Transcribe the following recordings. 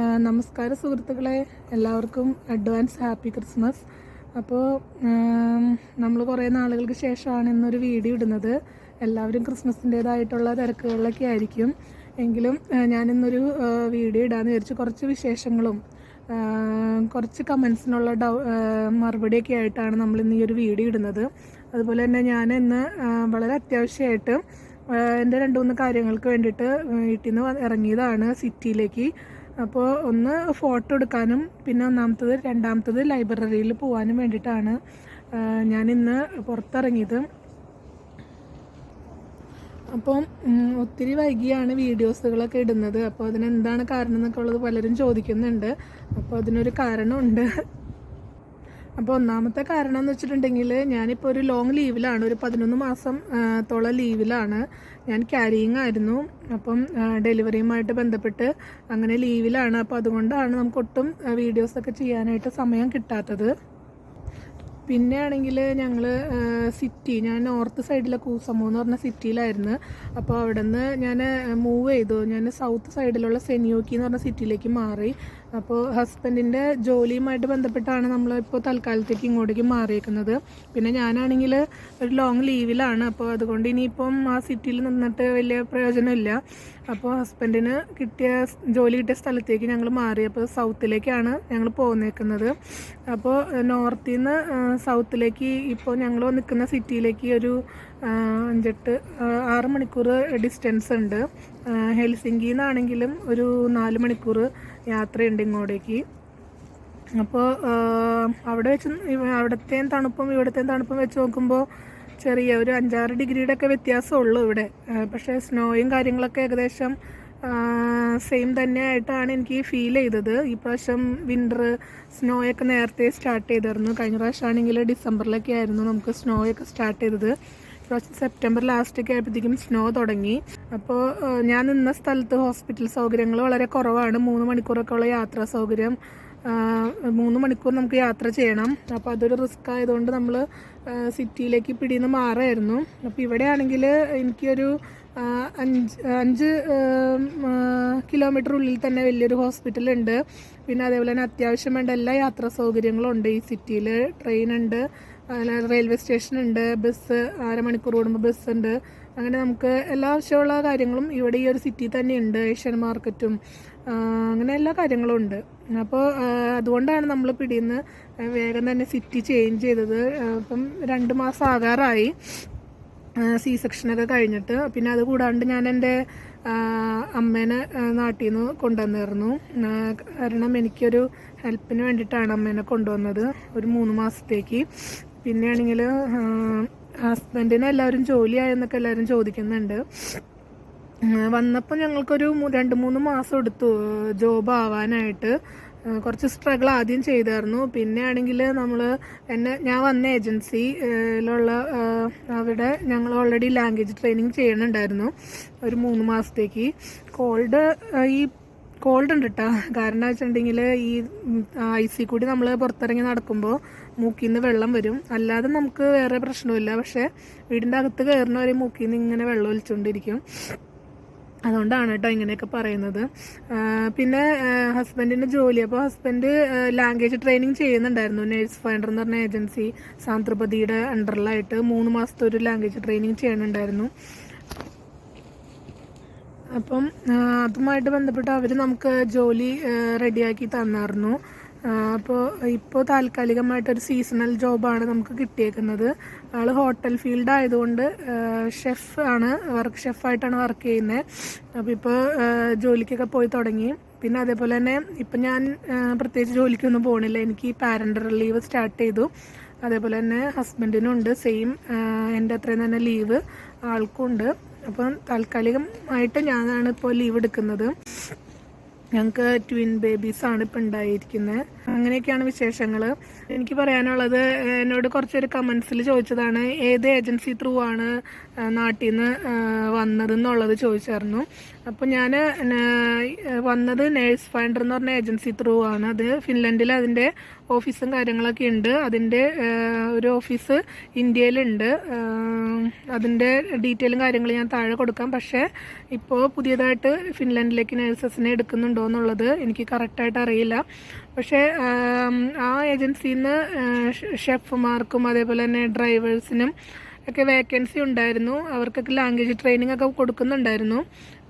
നമസ്കാരം സുഹൃത്തുക്കളെ. എല്ലാവർക്കും അഡ്വാൻസ് ഹാപ്പി ക്രിസ്മസ് അപ്പോൾ നമ്മൾ കുറേ നാളുകൾക്ക് ശേഷമാണ് ഇന്നൊരു വീഡിയോ ഇടുന്നത്. എല്ലാവരും ക്രിസ്മസിന്റേതായിട്ടുള്ള തിരക്കുകളിലൊക്കെ ആയിരിക്കും. എങ്കിലും ഞാനിന്നൊരു വീഡിയോ ഇടാന്ന് വിചാരിച്ചു കുറച്ച് വിശേഷങ്ങളും കുറച്ച് കമൻസിനുള്ള ഡൗ മറുപടിയൊക്കെ ആയിട്ടാണ് നമ്മൾ ഇന്ന് ഈ ഒരു വീഡിയോ ഇടുന്നത്. അതുപോലെ തന്നെ ഞാൻ ഇന്ന് വളരെ അത്യാവശ്യമായിട്ട് എന്റെ രണ്ട് മൂന്ന് കാര്യങ്ങൾക്ക് വേണ്ടിയിട്ട് വീട്ടിൽ നിന്ന് ഇറങ്ങിയതാണ് സിറ്റിയിലേക്ക്. അപ്പോൾ ഒന്ന് ഫോട്ടോ എടുക്കാനും പിന്നെ ഒന്നാമത്തത് രണ്ടാമത്തത് ലൈബ്രറിയിൽ പോകാനും വേണ്ടിയിട്ടാണ്. ഇന്ന് പുറത്തിറങ്ങിയത്. അപ്പം ഒത്തിരി വൈകിയാണ് വീഡിയോസുകളൊക്കെ ഇടുന്നത്. അപ്പോൾ അതിനെന്താണ് കാരണം എന്നൊക്കെ ഉള്ളത് പലരും ചോദിക്കുന്നുണ്ട്. അപ്പോൾ അതിനൊരു കാരണമുണ്ട്. അപ്പോൾ ഒന്നാമത്തെ കാരണം എന്ന് വെച്ചിട്ടുണ്ടെങ്കിൽ ഞാനിപ്പോൾ ഒരു ലോങ് ലീവിലാണ് ഒരു പതിനൊന്ന് മാസം തോള ലീവിലാണ് ഞാൻ ക്യാരിയിങ് ആയിരുന്നു. അപ്പം ഡെലിവറിയുമായിട്ട് ബന്ധപ്പെട്ട് അങ്ങനെ ലീവിലാണ് അപ്പോൾ അതുകൊണ്ടാണ് നമുക്ക് ഒട്ടും വീഡിയോസൊക്കെ ചെയ്യാനായിട്ട് സമയം കിട്ടാത്തത്. പിന്നെ ആണെങ്കിൽ ഞങ്ങൾ സിറ്റി ഞാൻ നോർത്ത് സൈഡിലെ കൂസമോ എന്ന് പറഞ്ഞ സിറ്റിയിലായിരുന്നു അപ്പോൾ അവിടെ നിന്ന് ഞാൻ മൂവ് ചെയ്തു. ഞാൻ സൗത്ത് സൈഡിലുള്ള സെനിയോക്കി എന്ന് പറഞ്ഞ സിറ്റിയിലേക്ക് മാറി. അപ്പോൾ ഹസ്ബൻഡിന്റെ ജോലിയുമായിട്ട് ബന്ധപ്പെട്ടാണ് നമ്മളിപ്പോൾ തൽക്കാലത്തേക്ക് ഇങ്ങോട്ടേക്ക് മാറിയേക്കുന്നത്. പിന്നെ ഞാനാണെങ്കിൽ ഒരു ലോങ് ലീവിലാണ് അപ്പോൾ അതുകൊണ്ട് ഇനിയിപ്പം ആ സിറ്റിയിൽ നിന്നിട്ട് വലിയ പ്രയോജനമില്ല. അപ്പോൾ ഹസ്ബൻഡിന് കിട്ടിയ ജോലി കിട്ടിയ സ്ഥലത്തേക്ക് ഞങ്ങൾ മാറി. അപ്പോൾ സൗത്തിലേക്കാണ് ഞങ്ങൾ പോന്നേക്കുന്നത്. അപ്പോൾ നോർത്തിൽ നിന്ന് സൗത്തിലേക്ക് ഇപ്പോൾ ഞങ്ങൾ നിൽക്കുന്ന സിറ്റിയിലേക്ക് ഒരു അഞ്ചെട്ട് ആറ് മണിക്കൂർ ഡിസ്റ്റൻസ് ഉണ്ട്. ഹെൽസിംഗിയിൽ നിന്നാണെങ്കിലും ഒരു നാല് മണിക്കൂർ യാത്രയുണ്ട് ഇങ്ങോട്ടേക്ക്. അപ്പോൾ അവിടെ വെച്ച് അവിടത്തെയും തണുപ്പും ഇവിടത്തെയും തണുപ്പും വെച്ച് നോക്കുമ്പോൾ ചെറിയ ഒരു അഞ്ചാറ് ഡിഗ്രിയുടെ ഒക്കെ വ്യത്യാസമുള്ളൂ ഇവിടെ. പക്ഷേ സ്നോയും കാര്യങ്ങളൊക്കെ ഏകദേശം സെയിം തന്നെയായിട്ടാണ് എനിക്ക് ഫീൽ ചെയ്തത്. ഈ പ്രാവശ്യം വിന്റർ സ്നോയൊക്കെ നേരത്തെ സ്റ്റാർട്ട് ചെയ്തിരുന്നു കഴിഞ്ഞ പ്രാവശ്യം ആണെങ്കിൽ ഡിസംബറിലൊക്കെ ആയിരുന്നു നമുക്ക് സ്നോയൊക്കെ സ്റ്റാർട്ട് ചെയ്തത്. ഇപ്രാവശ്യം സെപ്റ്റംബർ ലാസ്റ്റൊക്കെ ആയപ്പോഴത്തേക്കും സ്നോ തുടങ്ങി. അപ്പോൾ ഞാൻ നിന്ന സ്ഥലത്ത് ഹോസ്പിറ്റൽ സൗകര്യങ്ങൾ വളരെ കുറവാണ്. മൂന്ന് മണിക്കൂറൊക്കെ ഉള്ള യാത്രാ സൗകര്യം. മൂന്ന് മണിക്കൂർ നമുക്ക് യാത്ര ചെയ്യണം. അപ്പോൾ അതൊരു റിസ്ക് ആയതുകൊണ്ട് നമ്മൾ സിറ്റിയിലേക്ക് പിടിയിൽ നിന്ന് മാറായിരുന്നു. അപ്പോൾ ഇവിടെ ആണെങ്കിൽ എനിക്കൊരു അഞ്ച് അഞ്ച് കിലോമീറ്റർ ഉള്ളിൽ തന്നെ വലിയൊരു ഹോസ്പിറ്റൽ ഉണ്ട്. പിന്നെ അതേപോലെ തന്നെ അത്യാവശ്യം വേണ്ട എല്ലാ യാത്രാ സൗകര്യങ്ങളും ഉണ്ട്. ഈ സിറ്റിയിൽ ട്രെയിൻ ഉണ്ട്. അതുപോലെ റെയിൽവേ സ്റ്റേഷൻ ഉണ്ട് ബസ് അരമണിക്കൂർ കൂടുമ്പോൾ ബസ് ഉണ്ട്. അങ്ങനെ നമുക്ക് എല്ലാ ആവശ്യമുള്ള കാര്യങ്ങളും ഇവിടെ ഈ ഒരു സിറ്റി തന്നെ ഉണ്ട് ഏഷ്യൻ മാർക്കറ്റും അങ്ങനെ എല്ലാ കാര്യങ്ങളും ഉണ്ട്. അപ്പോൾ അതുകൊണ്ടാണ് നമ്മൾ പിടിയുന്ന വേഗം തന്നെ സിറ്റി ചേഞ്ച് ചെയ്തത്. അപ്പം രണ്ട് മാസം ആകാറായി. സി സെക്ഷനൊക്കെ കഴിഞ്ഞിട്ട്. പിന്നെ അത് കൂടാണ്ട് ഞാൻ എന്റെ അമ്മേനെ നാട്ടിൽ നിന്ന് കൊണ്ടുവന്നിരുന്നു. കാരണം എനിക്കൊരു ഹെൽപ്പിന് വേണ്ടിയിട്ടാണ് അമ്മേനെ കൊണ്ടുവന്നത് ഒരു മൂന്ന് മാസത്തേക്ക്. പിന്നെയാണെങ്കിൽ ഹസ്ബൻഡിന് എല്ലാവരും ജോലിയായെന്നൊക്കെ എല്ലാവരും ചോദിക്കുന്നുണ്ട്. വന്നപ്പോൾ ഞങ്ങൾക്കൊരു രണ്ട് മൂന്ന് മാസം എടുത്തു ജോബ് ആവാനായിട്ട് കുറച്ച് സ്ട്രഗിൾ ആദ്യം ചെയ്തായിരുന്നു. പിന്നെ ആണെങ്കിൽ നമ്മൾ എന്നെ ഞാൻ വന്ന ഏജൻസിയിലുള്ള അവിടെ ഞങ്ങൾ ഓൾറെഡി ലാംഗ്വേജ് ട്രെയിനിങ് ചെയ്യണുണ്ടായിരുന്നു ഒരു മൂന്ന് മാസത്തേക്ക്. കോൾഡ് ഈ കോൾഡ് ഉണ്ട് കേട്ടോ കാരണം വെച്ചിട്ടുണ്ടെങ്കിൽ ഈ ഐ സി കൂടി നമ്മൾ പുറത്തിറങ്ങി നടക്കുമ്പോൾ മൂക്കിൽ നിന്ന് വെള്ളം വരും. അല്ലാതെ നമുക്ക് വേറെ പ്രശ്നമില്ല പക്ഷേ വീടിന്റെ അകത്ത് കയറുന്നവരെ മൂക്കിൽ നിന്ന് ഇങ്ങനെ വെള്ളം ഒലിച്ചുകൊണ്ടിരിക്കും അതുകൊണ്ടാണ് കേട്ടോ ഇങ്ങനെയൊക്കെ പറയുന്നത്. പിന്നെ ഹസ്ബൻഡിന്റെ ജോലി. അപ്പോൾ ഹസ്ബൻഡ് ലാംഗ്വേജ് ട്രെയിനിങ് ചെയ്യുന്നുണ്ടായിരുന്നു. നേഴ്സ് ഫൈൻഡർ എന്ന് പറഞ്ഞ ഏജൻസി സാന്ത്രപതിയുടെ അണ്ടറിലായിട്ട് മൂന്ന് മാസത്തെ ഒരു ലാംഗ്വേജ് ട്രെയിനിങ് ചെയ്യുന്നുണ്ടായിരുന്നു അപ്പം അതുമായിട്ട് ബന്ധപ്പെട്ട് അവർ നമുക്ക് ജോലി റെഡിയാക്കി തന്നായിരുന്നു അപ്പോൾ ഇപ്പോൾ താൽക്കാലികമായിട്ടൊരു സീസണൽ ജോബാണ് നമുക്ക് കിട്ടിയേക്കുന്നത്. ആൾ ഹോട്ടൽ ഫീൽഡ് ആയതുകൊണ്ട് ഷെഫ് ആണ് വർക്ക് ഷെഫായിട്ടാണ് വർക്ക് ചെയ്യുന്നത് അപ്പോൾ ഇപ്പോൾ ജോലിക്കൊക്കെ പോയി തുടങ്ങി. പിന്നെ അതേപോലെ തന്നെ ഇപ്പം ഞാൻ പ്രത്യേകിച്ച് ജോലിക്കൊന്നും പോകണില്ല എനിക്ക് പാരന്റൽ ലീവ് സ്റ്റാർട്ട് ചെയ്തു. അതേപോലെ തന്നെ ഹസ്ബൻഡിനും ഉണ്ട്. സെയിം എന്റെ അത്രയും തന്നെ ലീവ് ആൾക്കും ഉണ്ട് അപ്പം താൽക്കാലികമായിട്ട് ഞാനാണ് ഇപ്പോൾ ലീവ് എടുക്കുന്നത്. ഞങ്ങൾക്ക് ട്വിൻ ബേബീസ് ആണ് ഇപ്പം ഉണ്ടായിരിക്കുന്നത് അങ്ങനെയൊക്കെയാണ് വിശേഷങ്ങൾ എനിക്ക് പറയാനുള്ളത് എന്നോട് കുറച്ചൊരു കമൻസിൽ ചോദിച്ചതാണ് ഏത് ഏജൻസി ത്രൂ ആണ് നാട്ടിൽ നിന്ന് വന്നത് വന്നതെന്നുള്ളത് ചോദിച്ചായിരുന്നു. അപ്പോൾ ഞാൻ വന്നത് നേഴ്സ് ഫൈൻഡർ എന്ന് പറഞ്ഞ ഏജൻസി ത്രൂ ആണ്. അത് ഫിൻലൻഡിൽ അതിന്റെ ഓഫീസും കാര്യങ്ങളൊക്കെ ഉണ്ട് അതിന്റെ ഒരു ഓഫീസ് ഇന്ത്യയിലുണ്ട്. അതിന്റെ ഡീറ്റെയിലും കാര്യങ്ങളും ഞാൻ താഴെ കൊടുക്കാം. പക്ഷേ ഇപ്പോൾ പുതിയതായിട്ട് ഫിൻലൻഡിലേക്ക് നേഴ്സസിനെ എടുക്കുന്നുണ്ടോ എന്നുള്ളത് എനിക്ക് കറക്റ്റായിട്ട് അറിയില്ല. പക്ഷേ ആ ഏജൻസിയിൽ നിന്ന് ഷെഫുമാർക്കും അതേപോലെ തന്നെ ഡ്രൈവേഴ്സിനും ഒക്കെ വേക്കൻസി ഉണ്ടായിരുന്നു. അവർക്കൊക്കെ ലാംഗ്വേജ് ട്രെയിനിങ് ഒക്കെ കൊടുക്കുന്നുണ്ടായിരുന്നു.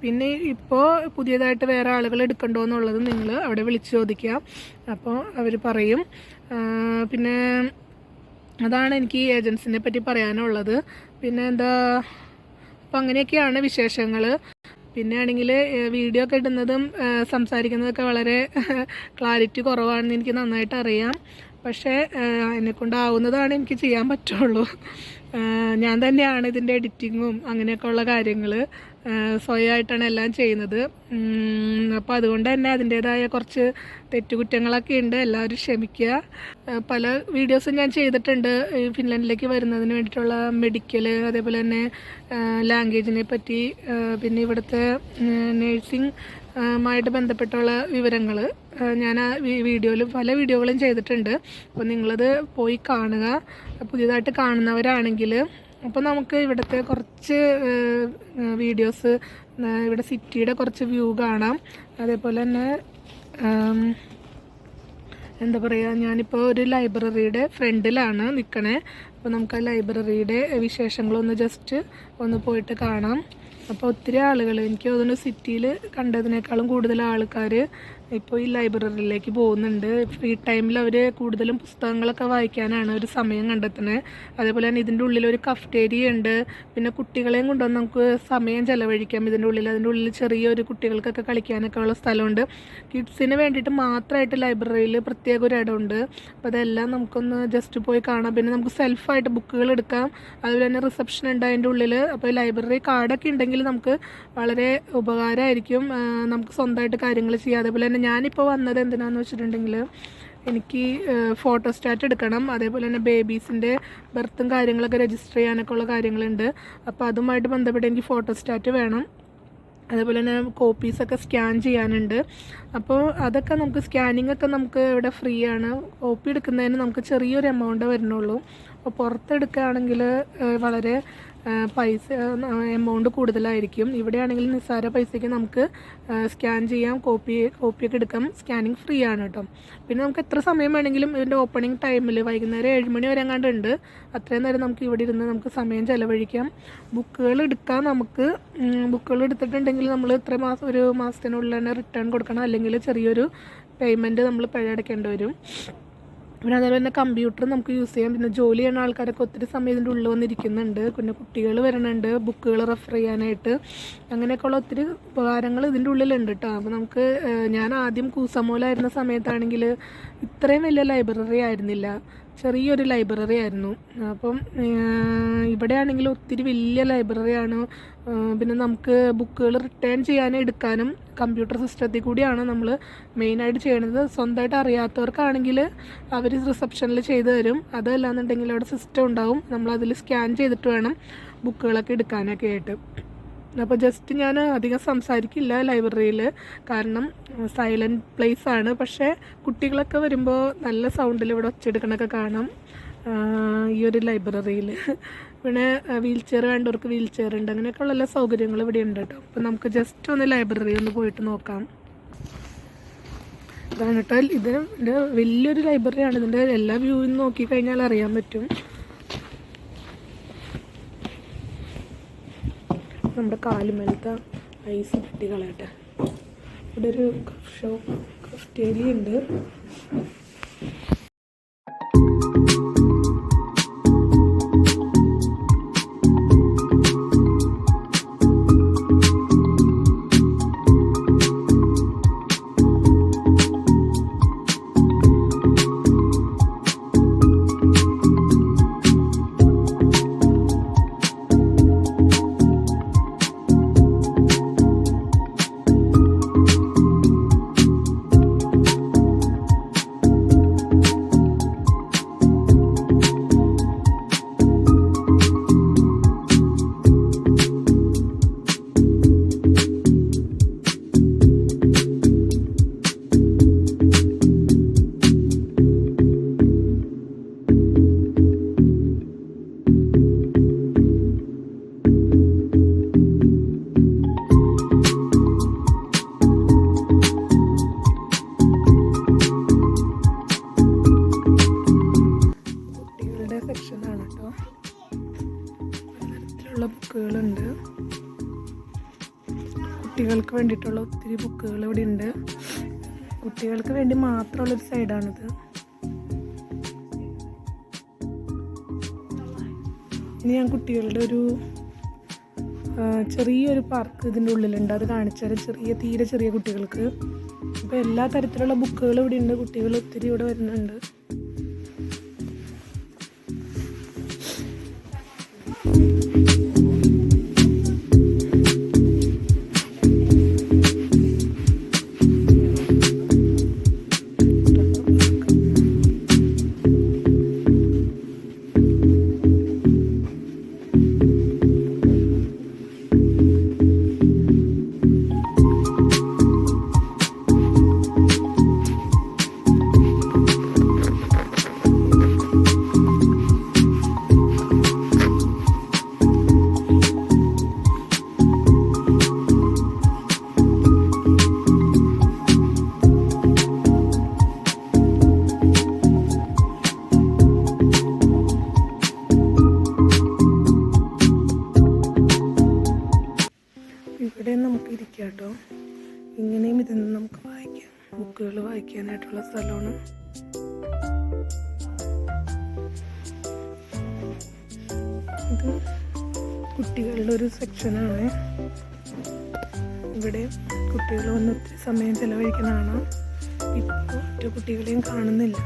പിന്നെ ഇപ്പോൾ പുതിയതായിട്ട് വേറെ ആളുകൾ എടുക്കണ്ടോ എന്നുള്ളത് നിങ്ങൾ അവിടെ വിളിച്ച് ചോദിക്കുക അപ്പോൾ അവർ പറയും. പിന്നെ അതാണ് എനിക്ക് ഈ ഏജൻസിനെ പറ്റി പറയാനുള്ളത്. പിന്നെ എന്താ അപ്പം അങ്ങനെയൊക്കെയാണ് വിശേഷങ്ങൾ പിന്നെ ആണെങ്കിൽ വീഡിയോ ഒക്കെ ഇടുന്നതും സംസാരിക്കുന്നതൊക്കെ വളരെ ക്ലാരിറ്റി കുറവാണെന്ന് എനിക്ക് നന്നായിട്ട് അറിയാം. പക്ഷേ എന്നെ കൊണ്ടാവുന്നതാണ് എനിക്ക് ചെയ്യാൻ പറ്റുള്ളൂ. ഞാൻ തന്നെയാണ് ഇതിന്റെ എഡിറ്റിങ്ങും അങ്ങനെയൊക്കെയുള്ള കാര്യങ്ങൾ സ്വയമായിട്ടാണ് എല്ലാം ചെയ്യുന്നത്. അപ്പോൾ അതുകൊണ്ട് തന്നെ അതിന്റേതായ കുറച്ച് തെറ്റുകുറ്റങ്ങളൊക്കെ ഉണ്ട്. എല്ലാവരും ക്ഷമിക്കുക. പല വീഡിയോസും ഞാൻ ചെയ്തിട്ടുണ്ട്. ഈ ഫിൻലൻഡിലേക്ക് വരുന്നതിന് വേണ്ടിയിട്ടുള്ള മെഡിക്കൽ അതേപോലെ തന്നെ ലാംഗ്വേജിനെ പറ്റി പിന്നെ ഇവിടുത്തെ നേഴ്സിംഗ് മായിട്ട് ബന്ധപ്പെട്ടുള്ള വിവരങ്ങൾ ഞാൻ ആ വീഡിയോയിലും പല വീഡിയോകളും ചെയ്തിട്ടുണ്ട്. അപ്പോൾ നിങ്ങളത് പോയി കാണുക. പുതിയതായിട്ട് കാണുന്നവരാണെങ്കിൽ അപ്പോൾ നമുക്ക് ഇവിടുത്തെ കുറച്ച് വീഡിയോസ് ഇവിടെ സിറ്റിയുടെ കുറച്ച് വ്യൂ കാണാം. അതേപോലെ തന്നെ എന്താ പറയുക ഞാനിപ്പോൾ ഒരു ലൈബ്രറിയുടെ ഫ്രണ്ടിലാണ് നിൽക്കണേ അപ്പോൾ നമുക്ക് ആ ലൈബ്രറിയുടെ വിശേഷങ്ങളൊന്ന് ജസ്റ്റ് ഒന്ന് പോയിട്ട് കാണാം. അപ്പോൾ ഒത്തിരി ആളുകൾ എനിക്ക് തോന്നുന്നു സിറ്റിയിൽ കണ്ടതിനേക്കാളും കൂടുതൽ ആൾക്കാർ ഇപ്പോൾ ഈ ലൈബ്രറിയിലേക്ക് പോകുന്നുണ്ട്. ഫ്രീ ടൈമിൽ അവർ കൂടുതലും പുസ്തകങ്ങളൊക്കെ വായിക്കാനാണ് ഒരു സമയം കണ്ടെത്തുന്നത് അതേപോലെ തന്നെ ഇതിന്റെ ഉള്ളിൽ ഒരു കഫ്റ്റേരിയ ഉണ്ട്. പിന്നെ കുട്ടികളെയും കൊണ്ടുവന്ന് നമുക്ക് സമയം ചിലവഴിക്കാം. ഇതിന്റെ ഉള്ളിൽ അതിന്റെ ഉള്ളിൽ ചെറിയൊരു കുട്ടികൾക്കൊക്കെ കളിക്കാനൊക്കെ ഉള്ള സ്ഥലമുണ്ട്. കിഡ്സിന് വേണ്ടിയിട്ട് മാത്രമായിട്ട് ലൈബ്രറിയിൽ പ്രത്യേക ഒരു ഇടമുണ്ട്. അപ്പോൾ അതെല്ലാം നമുക്കൊന്ന് ജസ്റ്റ് പോയി കാണാം. പിന്നെ നമുക്ക് സെൽഫായിട്ട് ബുക്കുകൾ എടുക്കാം. അതുപോലെ തന്നെ റിസപ്ഷൻ ഉണ്ട് അതിന്റെ ഉള്ളിൽ അപ്പോൾ ലൈബ്രറി കാർഡൊക്കെ ഉണ്ടെങ്കിൽ നമുക്ക് വളരെ ഉപകാരമായിരിക്കും. നമുക്ക് സ്വന്തമായിട്ട് കാര്യങ്ങൾ ചെയ്യാം. അതേപോലെ തന്നെ ഞാനിപ്പോൾ വന്നത് എന്തിനാന്ന് വെച്ചിട്ടുണ്ടെങ്കിൽ എനിക്ക് ഫോട്ടോസ്റ്റാറ്റ് എടുക്കണം. അതേപോലെ തന്നെ ബേബീസിന്റെ ബർത്തും കാര്യങ്ങളൊക്കെ രജിസ്റ്റർ ചെയ്യാനൊക്കെ ഉള്ള കാര്യങ്ങളുണ്ട്. അപ്പോൾ അതുമായിട്ട് ബന്ധപ്പെട്ട് എനിക്ക് ഫോട്ടോസ്റ്റാറ്റ് വേണം. അതേപോലെ തന്നെ കോപ്പീസൊക്കെ സ്കാൻ ചെയ്യാനുണ്ട്. അപ്പോൾ അതൊക്കെ നമുക്ക് സ്കാനിങ് ഒക്കെ നമുക്ക് ഇവിടെ ഫ്രീ ആണ്. കോപ്പി എടുക്കുന്നതിന് നമുക്ക് ചെറിയൊരു എമൗണ്ട് വരുന്നുള്ളൂ അപ്പോൾ പുറത്തെടുക്കുകയാണെങ്കിൽ വളരെ പൈസ എമൗണ്ട് കൂടുതലായിരിക്കും. ഇവിടെയാണെങ്കിൽ നിസ്സാര പൈസയ്ക്ക് നമുക്ക് സ്കാൻ ചെയ്യാം കോപ്പി കോപ്പിയൊക്കെ എടുക്കാം. സ്കാനിങ് ഫ്രീ ആണ് കേട്ടോ പിന്നെ നമുക്ക് എത്ര സമയം വേണമെങ്കിലും ഇതിന്റെ ഓപ്പണിംഗ് ടൈമിൽ വൈകുന്നേരം ഏഴ് മണി വരെ എങ്ങാണ്ട് ഉണ്ട്. അത്രയും നേരം നമുക്ക് ഇവിടെ ഇരുന്ന് നമുക്ക് സമയം ചിലവഴിക്കാം. ബുക്കുകൾ എടുക്കാൻ നമുക്ക്. ബുക്കുകൾ എടുത്തിട്ടുണ്ടെങ്കിൽ നമ്മൾ ഇത്ര മാസം ഒരു മാസത്തിനുള്ളിൽ തന്നെ റിട്ടേൺ കൊടുക്കണം. അല്ലെങ്കിൽ ചെറിയൊരു പേയ്മെന്റ് നമ്മൾ പിഴ അടയ്ക്കേണ്ടി വരും. പിന്നെ അതേപോലെ തന്നെ കമ്പ്യൂട്ടർ നമുക്ക് യൂസ് ചെയ്യാം പിന്നെ ജോലി ചെയ്യുന്ന ആൾക്കാരൊക്കെ ഒത്തിരി സമയം ഇതിന്റെ ഉള്ളിൽ വന്നിരിക്കുന്നുണ്ട്. പിന്നെ കുട്ടികൾ വരുന്നുണ്ട് ബുക്കുകൾ റെഫർ ചെയ്യാനായിട്ട്. അങ്ങനെയൊക്കെയുള്ള ഒത്തിരി ഉപകാരങ്ങൾ ഇതിന്റെ ഉള്ളിലുണ്ട് കേട്ടോ. അപ്പോൾ നമുക്ക് ഞാൻ ആദ്യം കൂസമോലായിരുന്ന സമയത്താണെങ്കിൽ ഇത്രയും വലിയ ലൈബ്രറി ആയിരുന്നില്ല. ചെറിയൊരു ലൈബ്രറി ആയിരുന്നു. അപ്പം ഇവിടെ ആണെങ്കിൽ ഒത്തിരി വലിയ ലൈബ്രറിയാണ് പിന്നെ നമുക്ക് ബുക്കുകൾ റിട്ടേൺ ചെയ്യാനും എടുക്കാനും കമ്പ്യൂട്ടർ സിസ്റ്റത്തിൽ കൂടിയാണ് നമ്മൾ മെയിനായിട്ട് ചെയ്യണത്. സ്വന്തമായിട്ട് അറിയാത്തവർക്കാണെങ്കിൽ അവർ റിസപ്ഷനിൽ ചെയ്തു തരും. അതല്ലാന്നുണ്ടെങ്കിൽ അവിടെ സിസ്റ്റം ഉണ്ടാവും. നമ്മൾ അതിൽ സ്കാൻ ചെയ്തിട്ട് വേണം ബുക്കുകളൊക്കെ എടുക്കാനൊക്കെ ആയിട്ട്. അപ്പോൾ ജസ്റ്റ് ഞാൻ അധികം സംസാരിക്കില്ല ലൈബ്രറിയിൽ കാരണം സൈലന്റ് പ്ലേസ് ആണ്. പക്ഷേ കുട്ടികളൊക്കെ വരുമ്പോൾ നല്ല സൗണ്ടിൽ ഇവിടെ ഒച്ചെടുക്കണൊക്കെ കാണാം. ഈ ഒരു ലൈബ്രറിയിൽ പിന്നെ വീൽ ചെയർ വേണ്ടവർക്ക് വീൽ ചെയർ ഉണ്ട് അങ്ങനെയൊക്കെയുള്ള എല്ലാ സൗകര്യങ്ങളും ഇവിടെ ഉണ്ട് കേട്ടോ. അപ്പോൾ നമുക്ക് ജസ്റ്റ് ഒന്ന് ലൈബ്രറി ഒന്ന് പോയിട്ട് നോക്കാം. ഇതാണ് കേട്ടോ. ഇത് ഇതിന്റെ വലിയൊരു ലൈബ്രറിയാണ്. ഇതിന്റെ എല്ലാ വ്യൂവും നോക്കിക്കഴിഞ്ഞാൽ അറിയാൻ പറ്റും. നമ്മുടെ കാലുമേലത്തെ ഐസ് തട്ടി കളയട്ടെ. ഇവിടെ ഒരു ഷോപ്പ് ഉണ്ട്. വേണ്ടിയിട്ടുള്ള ഒത്തിരി ബുക്കുകൾ ഇവിടെ ഉണ്ട്. കുട്ടികൾക്ക് വേണ്ടി മാത്രമുള്ളൊരു സൈഡാണിത്. ഇനി ഞാൻ കുട്ടികളുടെ ഒരു ചെറിയൊരു പാർക്ക് ഇതിന്റെ ഉള്ളിലുണ്ട്. അത് കാണിച്ചാൽ ചെറിയ തീരെ ചെറിയ കുട്ടികൾക്ക്. അപ്പോൾ എല്ലാ തരത്തിലുള്ള ബുക്കുകൾ ഇവിടെ ഉണ്ട്. കുട്ടികൾ ഒത്തിരി ഇവിടെ വരുന്നുണ്ട്. ഒരു സെക്ഷനാണ് ഇവിടെ കുട്ടികൾ വന്ന് ഒത്തിരി സമയം ചെലവഴിക്കുന്നതാണ്. ഇപ്പോൾ ഒറ്റ കുട്ടികളെയും കാണുന്നില്ല.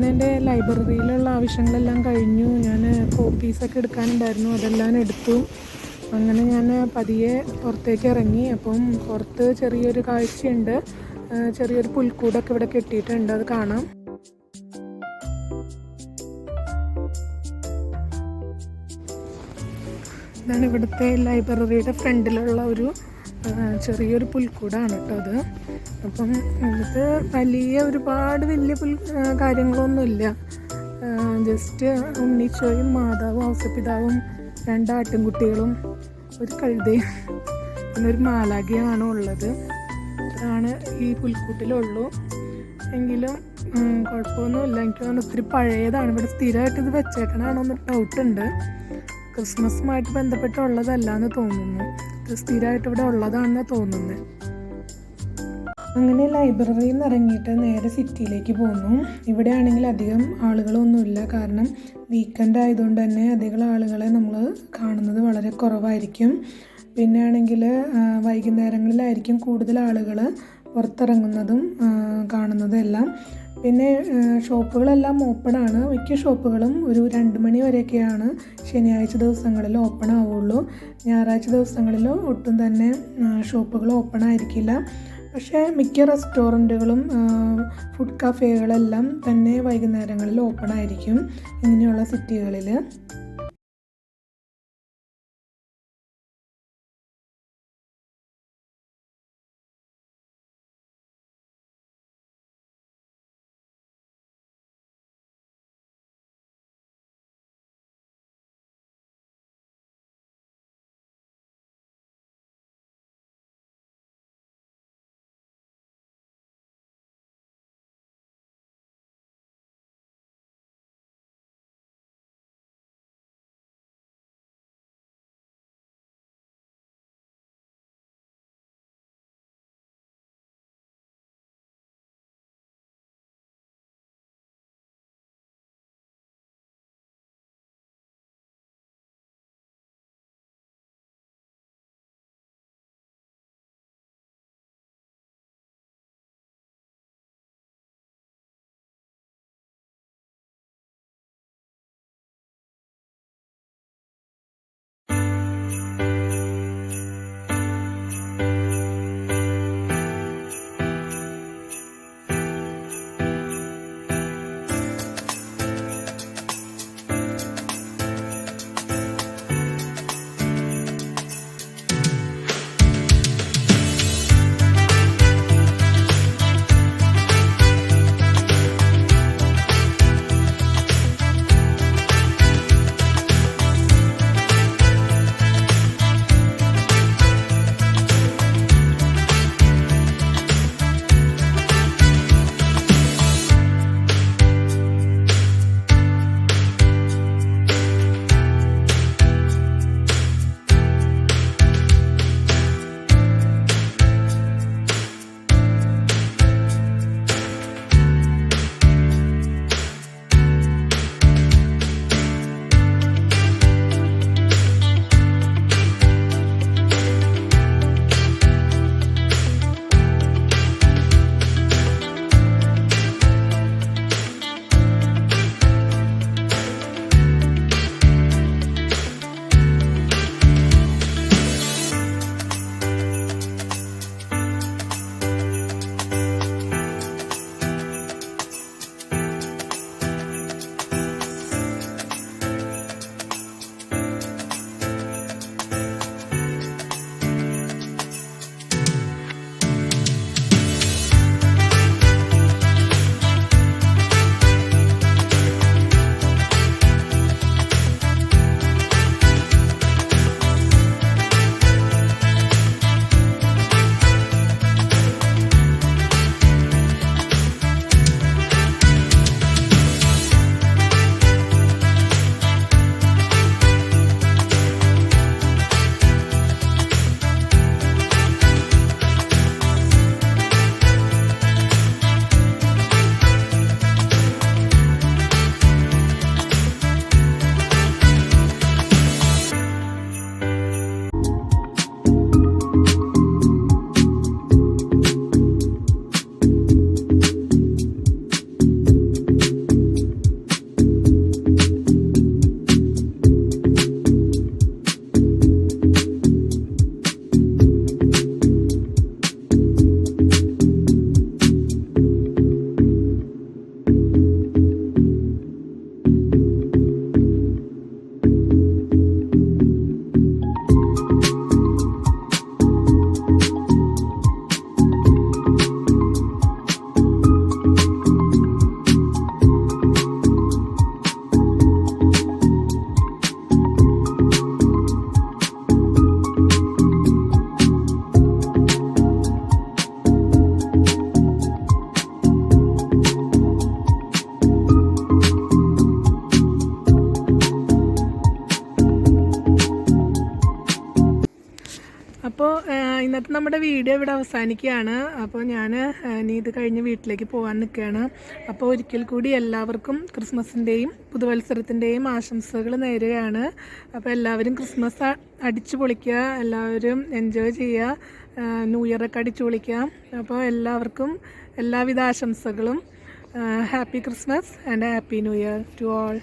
അങ്ങനെ എന്റെ ലൈബ്രറിയിലുള്ള ആവശ്യങ്ങളെല്ലാം കഴിഞ്ഞു. ഞാൻ കോപ്പീസൊക്കെ എടുക്കാനുണ്ടായിരുന്നു. അതെല്ലാം എടുത്തു. അങ്ങനെ ഞാൻ പതിയെ പുറത്തേക്ക് ഇറങ്ങി. അപ്പം പുറത്ത് ചെറിയൊരു കാഴ്ചയുണ്ട്. ചെറിയൊരു പുൽക്കൂടൊക്കെ ഇവിടെ കെട്ടിയിട്ടുണ്ട്. അത് കാണാം. ഇതാണ് ഇവിടുത്തെ ലൈബ്രറിയുടെ ഫ്രണ്ടിലുള്ള ഒരു ചെറിയൊരു പുൽക്കൂടാണ് കേട്ടോ അത്. അപ്പം ഇത് വലിയ ഒരുപാട് വലിയ പുൽ കാര്യങ്ങളൊന്നുമില്ല. ജസ്റ്റ് ഉണ്ണീച്ചോയും മാതാവും ഔസപിതാവും രണ്ട് ആട്ടിൻകുട്ടികളും ഒരു കഴുതയും പിന്നെ ഒരു മാലാഖിയാണ് ഉള്ളത്. അതാണ് ഈ പുൽക്കൂട്ടിലുള്ളൂ. എങ്കിലും കുഴപ്പമൊന്നുമില്ല. എനിക്ക് തോന്നുന്നു ഒത്തിരി പഴയതാണ്. ഇവിടെ സ്ഥിരമായിട്ട് ഇത് വെച്ചേക്കണാണോ എന്ന് ഡൗട്ടുണ്ട് ക്രിസ്മസുമായിട്ട് ബന്ധപ്പെട്ടുള്ളതല്ല എന്ന് തോന്നുന്നു. ഇത് സ്ഥിരമായിട്ട് ഇവിടെ ഉള്ളതാണെന്ന് തോന്നുന്നത് അങ്ങനെ ലൈബ്രറിയിൽ നിന്ന് ഇറങ്ങിയിട്ട് നേരെ സിറ്റിയിലേക്ക് പോന്നു. ഇവിടെ ആണെങ്കിൽ അധികം ആളുകളൊന്നുമില്ല. കാരണം വീക്കെൻഡ് ആയതുകൊണ്ട് തന്നെ അധികം ആളുകളെ നമ്മൾ കാണുന്നത് വളരെ കുറവായിരിക്കും. പിന്നെ ആണെങ്കിൽ വൈകുന്നേരങ്ങളിലായിരിക്കും കൂടുതൽ ആളുകൾ പുറത്തിറങ്ങുന്നതും കാണുന്നതും എല്ലാം പിന്നെ ഷോപ്പുകളെല്ലാം ഓപ്പൺ ആണ്. മിക്ക ഷോപ്പുകളും ഒരു രണ്ട് മണി വരെയൊക്കെയാണ് ശനിയാഴ്ച ദിവസങ്ങളിൽ ഓപ്പൺ ആവുള്ളൂ. ഞായറാഴ്ച ദിവസങ്ങളിൽ ഒട്ടും തന്നെ ഷോപ്പുകൾ ഓപ്പൺ ആയിരിക്കില്ല. പക്ഷേ മിക്ക റെസ്റ്റോറന്റുകളും ഫുഡ് കഫേകളെല്ലാം തന്നെ വൈകുന്നേരങ്ങളിൽ ഓപ്പൺ ആയിരിക്കും. ഇങ്ങനെയുള്ള സിറ്റികളിൽ ഇന്നത്തെ നമ്മുടെ വീഡിയോ ഇവിടെ അവസാനിക്കുകയാണ്. അപ്പോൾ ഞാൻ ഇനി ഇത് കഴിഞ്ഞ് വീട്ടിലേക്ക് പോകാൻ നിൽക്കുകയാണ്. അപ്പോൾ ഒരിക്കൽ കൂടി എല്ലാവർക്കും ക്രിസ്മസിന്റെയും പുതുവത്സരത്തിന്റെയും ആശംസകൾ നേരുകയാണ്. അപ്പോൾ എല്ലാവരും ക്രിസ്മസ് അടിച്ചു പൊളിക്കുക എല്ലാവരും എൻജോയ് ചെയ്യുക ന്യൂ ഇയറൊക്കെ അടിച്ചു പൊളിക്കുക. അപ്പോൾ എല്ലാവർക്കും എല്ലാവിധ ആശംസകളും. Happy Christmas and happy new year to all.